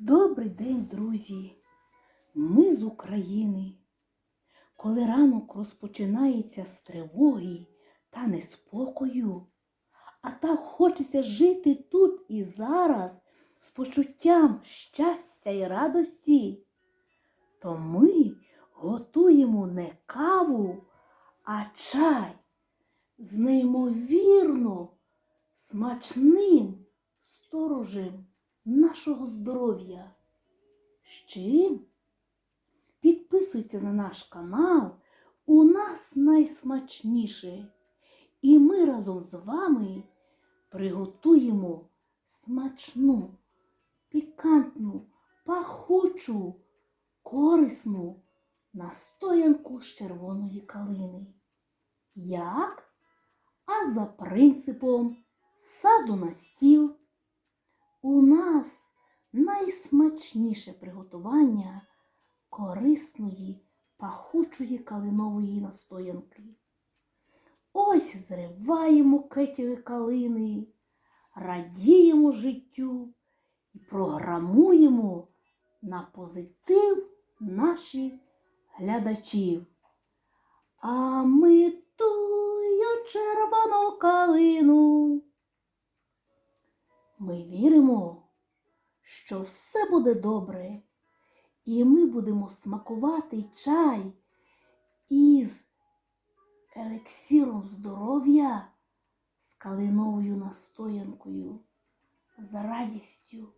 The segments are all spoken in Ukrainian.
Добрий день, друзі! Ми з України. Коли ранок розпочинається з тривоги та неспокою, а так хочеться жити тут і зараз з почуттям щастя і радості, то ми готуємо не каву, а чай з неймовірно смачним сторожем нашого здоров'я. З чим? Підписуйся на наш канал. У нас найсмачніше. І ми разом з вами приготуємо смачну, пікантну, пахучу, корисну настоянку з червоної калини. Як? А за принципом саду на стіл. У нас найсмачніше приготування корисної пахучої калинової настоянки. Ось зриваємо кетєві калини, радіємо життю і програмуємо на позитив наших глядачів. А ми тую червону калину. Ми віримо, що все буде добре, і ми будемо смакувати чай із елексіром здоров'я з калиновою настоянкою, з радістю.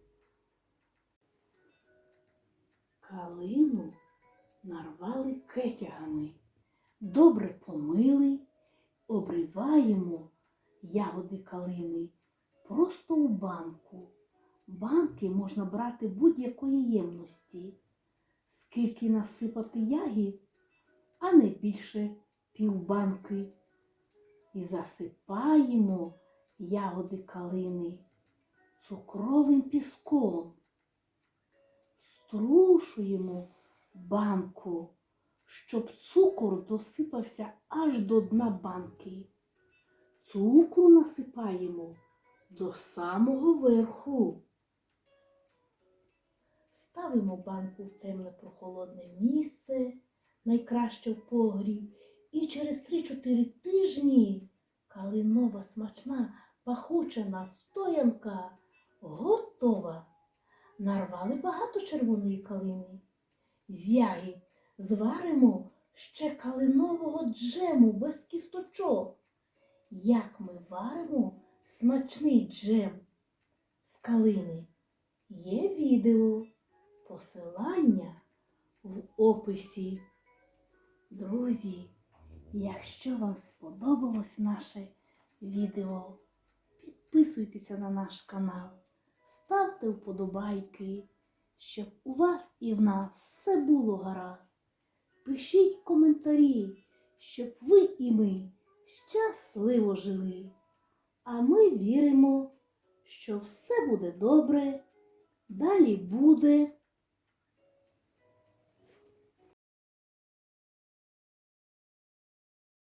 Калину нарвали кетягами, добре помили, обриваємо ягоди калини просто у банку. Банки можна брати будь-якої ємності, скільки насипати ягід, а не більше півбанки. І засипаємо ягоди калини цукровим піском, струшуємо банку, щоб цукор досипався аж до дна банки. Цукру насипаємо до самого верху. Ставимо банку в темне прохолодне місце, найкраще в погріб, і через 3-4 тижні калинова смачна пахуча настоянка готова. Нарвали багато червоної калини. З ягід зваримо ще калинового джему без кісточок. Як ми варимо смачний джем з калини, є відео, посилання в описі. Друзі, якщо вам сподобалось наше відео, підписуйтеся на наш канал, ставте вподобайки, щоб у вас і в нас все було гаразд. Пишіть коментарі, щоб ви і ми щасливо жили. А ми віримо, що все буде добре, далі буде.